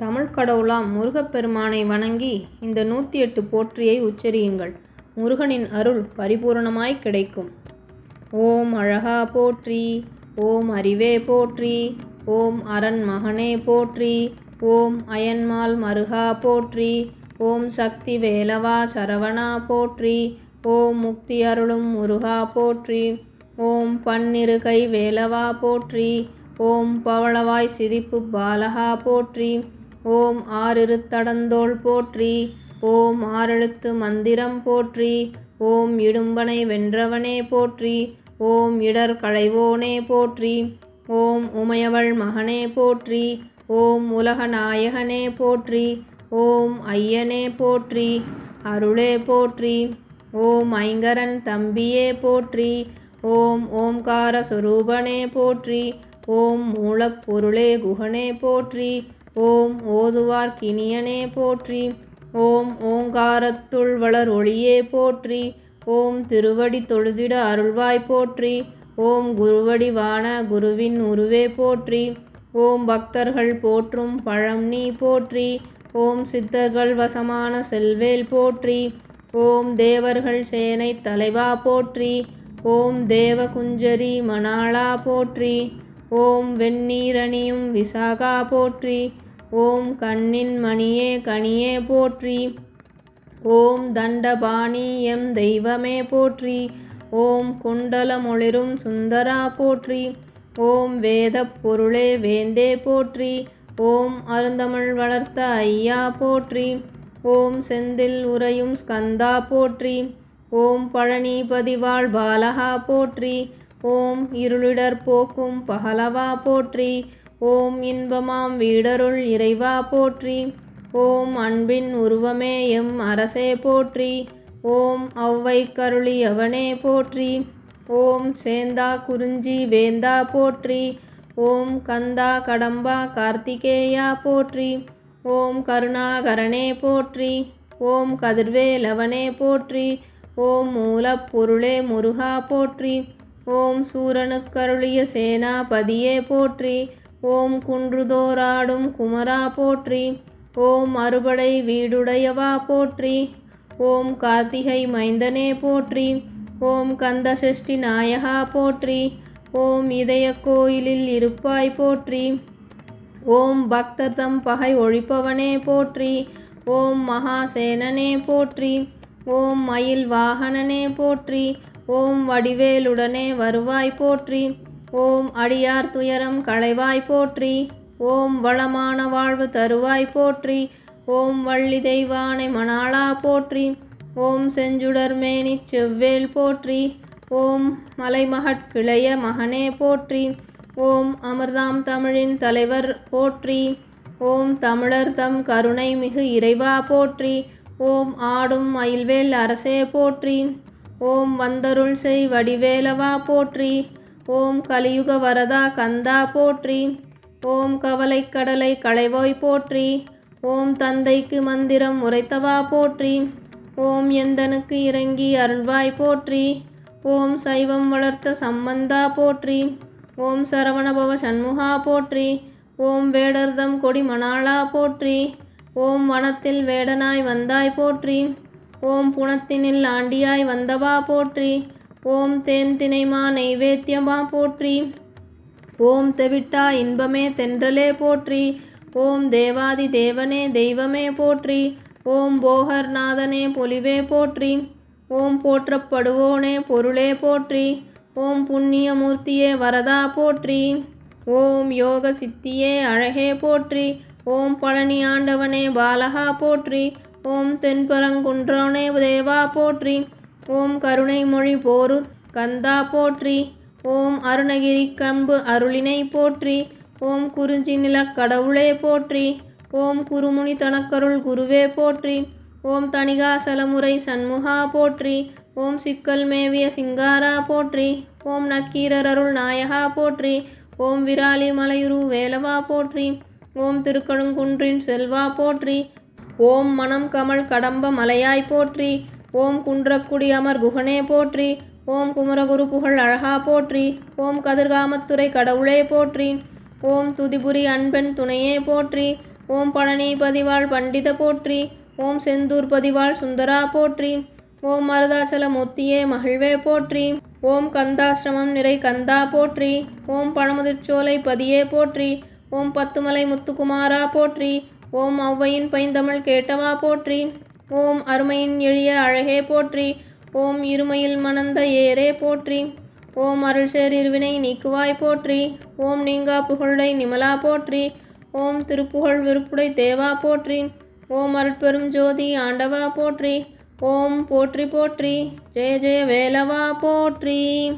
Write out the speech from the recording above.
தமிழ் கடவுளாம் முருகப்பெருமானை வணங்கி இந்த நூற்றி எட்டு போற்றியை உச்சரியுங்கள். முருகனின் அருள் பரிபூரணமாய் கிடைக்கும். ஓம் அழகா போற்றி ஓம் அறிவே போற்றி ஓம் அரண் மகனே போற்றி ஓம் அயன்மால் மருகா போற்றி ஓம் சக்தி வேலவா சரவணா போற்றி ஓம் முக்தி அருளும் முருகா போற்றி ஓம் பன்னிரு கை வேலவா போற்றி ஓம் பவளவாய் சிரிப்பு பாலகா போற்றி ஓம் ஆறிருத்தடந்தோள் போற்றி ஓம் ஆறெழுத்து மந்திரம் போற்றி ஓம் இடும்பனை வென்றவனே போற்றி ஓம் இடர் களைவோனே போற்றி ஓம் உமையவள் மகனே போற்றி ஓம் உலக நாயகனே போற்றி ஓம் ஐயனே போற்றி அருளே போற்றி ஓம் ஐங்கரன் தம்பியே போற்றி ஓம் ஓம்கார சுரூபனே போற்றி ஓம் மூலப்பொருளே குகனே போற்றி ஓம் ஓதுவார் கிணியனே போற்றி. ஓம் ஓங்காரத்துள் வளர் ஒளியே போற்றி. ஓம் திருவடி தொழுதிட அருள்வாய் போற்றி. ஓம் குருவடி வாண குருவின் உருவே போற்றி. ஓம் பக்தர்கள் போற்றும் பழம் நீ போற்றி. ஓம் சித்தர்கள் வசமான செல்வேல் போற்றி. ஓம் தேவர்கள் சேனை தலைவா போற்றி. ஓம் தேவகுஞ்சரி மணாளா போற்றி. ஓம் வெந்நீரணியும் விசாகா போற்றி. ஓம் கண்ணின் மணியே கனியே போற்றி. ஓம் தண்டபாணி எம் தெய்வமே போற்றி. ஓம் குண்டலமொளிரும் சுந்தரா போற்றி. ஓம் வேத பொருளே வேந்தே போற்றி. ஓம் அருந்தமிழ் வளர்த்த ஐயா போற்றி. ஓம் செந்தில் உறையும் ஸ்கந்தா போற்றி. ஓம் பழனிபதிவாள் பாலகா போற்றி. ஓம் இருளிடர் போக்கும் பகலவா போற்றி. ஓம் இன்பமாம் வீடருள் இறைவா போற்றி. ஓம் அன்பின் உருவமே எம் அரசே போற்றி. ஓம் ஔவை கருளி அவனே போற்றி. ஓம் சேந்தா குறிஞ்சி வேந்தா போற்றி. ஓம் கந்தா கடம்பா கார்த்திகேயா போற்றி. ஓம் கருணாகரனே போற்றி. ஓம் கதிர்வேலவனே போற்றி. ஓம் மூலப்பொருளே முருகா போற்றி. ஓம் சூரனுக்கருளிய சேனாபதியே போற்றி. ஓம் குன்றுதோராடும் குமரா போற்றி ஓம் அறுபடை வீடுடையவா போற்றி ஓம் கார்த்திகை மைந்தனே போற்றி ஓம் கந்தசஷ்டி நாயகா போற்றி ஓம் இதய கோயிலில் இருப்பாய் போற்றி ஓம் பக்தர் தம் பகை ஒழிப்பவனே போற்றி ஓம் மகாசேனனே போற்றி ஓம் மயில் வாகனனே போற்றி ஓம் வடிவேலுடனே வருவாய் போற்றி ஓம் அடியார் துயரம் களைவாய் போற்றி. ஓம் வளமான வாழ்வு தருவாய் போற்றி. ஓம் வள்ளி தெய்வானை மணாளா போற்றி. ஓம் செஞ்சுடர் மேனி செவ்வேல் போற்றி. ஓம் மலைமகட்கிளைய மகனே போற்றி. ஓம் அமிர்தாம் தமிழின் தலைவர் போற்றி. ஓம் தமிழர் தம் கருணை மிகு இறைவா போற்றி. ஓம் ஆடும் மயில்வேல் அரசே போற்றி. ஓம் வந்தருள் செய் வடிவேலவா போற்றி. ஓம் கலியுக வரதா கந்தா போற்றி. ஓம் கவலை கடலை களைவோய் போற்றி. ஓம் தந்தைக்கு மந்திரம் உரைத்தவா போற்றி. ஓம் எந்தனுக்கு இறங்கி அருள்வாய் போற்றி. ஓம் சைவம் வளர்த்த சம்பந்தா போற்றி. ஓம் சரவணபவ சண்முகா போற்றி. ஓம் வேடர்தம் கொடி மணாளா போற்றி. ஓம் வனத்தில் வேடனாய் வந்தாய் போற்றி. ஓம் புணத்தினில் ஆண்டியாய் வந்தவா போற்றி. ஓம் தேன் தினைமா நைவேத்தியமா போற்றி. ஓம் தெவிட்டா இன்பமே தென்றலே போற்றி. ஓம் தேவாதி தேவனே தெய்வமே போற்றி. ஓம் போகர்நாதனே பொலிவே போற்றி. ஓம் போற்றப்படுவோனே பொருளே போற்றி. ஓம் புண்ணியமூர்த்தியே வரதா போற்றி. ஓம் யோக சித்தியே அழகே போற்றி. ஓம் பழனி ஆண்டவனே பாலகா போற்றி. ஓம் தென்பரங்குன்றோனே தேவா போற்றி. ஓம் கருணை மொழி போரு கந்தா போற்றி. ஓம் அருணகிரி கம்பு அருளினை போற்றி. ஓம் குறிஞ்சி நிலக் கடவுளே போற்றி. ஓம் குருமுனி தனக்கருள் குருவே போற்றி. ஓம் தணிகாசலமுறை சண்முகா போற்றி. ஓம் சிக்கல் மேவிய சிங்காரா போற்றி. ஓம் நக்கீரர் அருள் நாயகா போற்றி. ஓம் விராலி மலையுரு வேலவா போற்றி. ஓம் திருக்கழுங்குன்றின் செல்வா போற்றி. ஓம் மணம் கமல் கடம்ப மலையாய் போற்றி. ஓம் குன்றக்குடி அமர் குகனே போற்றி ஓம் குமரகுரு புகழ் அழகா போற்றி ஓம் கதிர்காமத்துறை கடவுளே போற்றி ஓம் துதிபுரி அன்பன் துணையே போற்றி ஓம் பழனி பதிவாள் பண்டித போற்றி ஓம் செந்தூர் பதிவாள் சுந்தரா போற்றி ஓம் மருதாச்சல மூர்த்தியே மகிழ்வே போற்றி ஓம் கந்தாசிரமம் நிறை கந்தா போற்றி ஓம் பழமுதிர்ச்சோலை பதியே போற்றி ஓம் பத்துமலை முத்துக்குமாரா போற்றி ஓம் ஔவையின் பைந்தமிழ் கேட்டவா போற்றி ஓம் அருமையின் எளிய அழகே போற்றி. ஓம் இருமையில் மணந்த ஏரே போற்றி. ஓம் அருள்சேர் இருவினை நீக்குவாய் போற்றி. ஓம் நீங்கா புகழை நிமலா போற்றி. ஓம் திருப்புகழ் விருப்புடை தேவா போற்றி. ஓம் அருட்பெரும் ஜோதி ஆண்டவா போற்றி. ஓம் போற்றி போற்றி. ஜெய ஜெய வேலவா போற்றி.